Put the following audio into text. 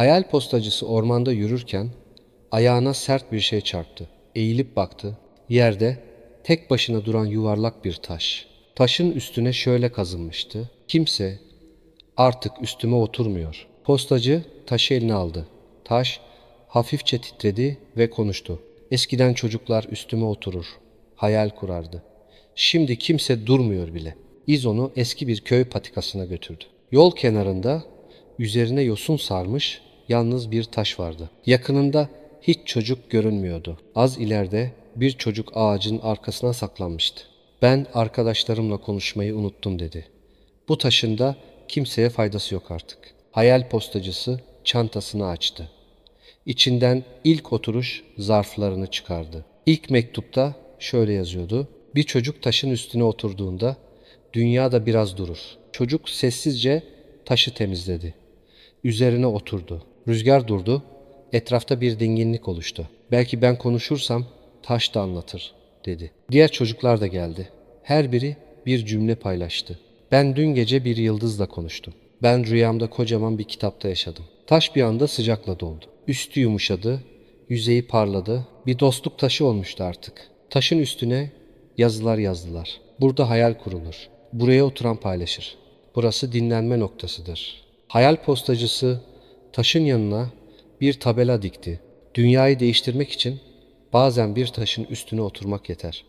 Hayal postacısı ormanda yürürken ayağına sert bir şey çarptı. Eğilip baktı. Yerde tek başına duran yuvarlak bir taş. Taşın üstüne şöyle kazınmıştı. Kimse artık üstüme oturmuyor. Postacı taşı eline aldı. Taş hafifçe titredi ve konuştu. Eskiden çocuklar üstüme oturur, hayal kurardı. Şimdi kimse durmuyor bile. İz onu eski bir köy patikasına götürdü. Yol kenarında üzerine yosun sarmış yalnız bir taş vardı. Yakınında hiç çocuk görünmüyordu. Az ileride bir çocuk ağacın arkasına saklanmıştı. Ben arkadaşlarımla konuşmayı unuttum dedi. Bu taşın da kimseye faydası yok artık. Hayal postacısı çantasını açtı. İçinden ilk oturuş zarflarını çıkardı. İlk mektupta şöyle yazıyordu. Bir çocuk taşın üstüne oturduğunda dünya da biraz durur. Çocuk sessizce taşı temizledi. Üzerine oturdu. Rüzgar durdu. Etrafta bir dinginlik oluştu. Belki ben konuşursam taş da anlatır dedi. Diğer çocuklar da geldi. Her biri bir cümle paylaştı. Ben dün gece bir yıldızla konuştum. Ben rüyamda kocaman bir kitapta yaşadım. Taş bir anda sıcakla doldu. Üstü yumuşadı, yüzeyi parladı. Bir dostluk taşı olmuştu artık. Taşın üstüne yazılar yazdılar. Burada hayal kurulur. Buraya oturan paylaşır. Burası dinlenme noktasıdır. Hayal postacısı taşın yanına bir tabela dikti. Dünyayı değiştirmek için bazen bir taşın üstüne oturmak yeter.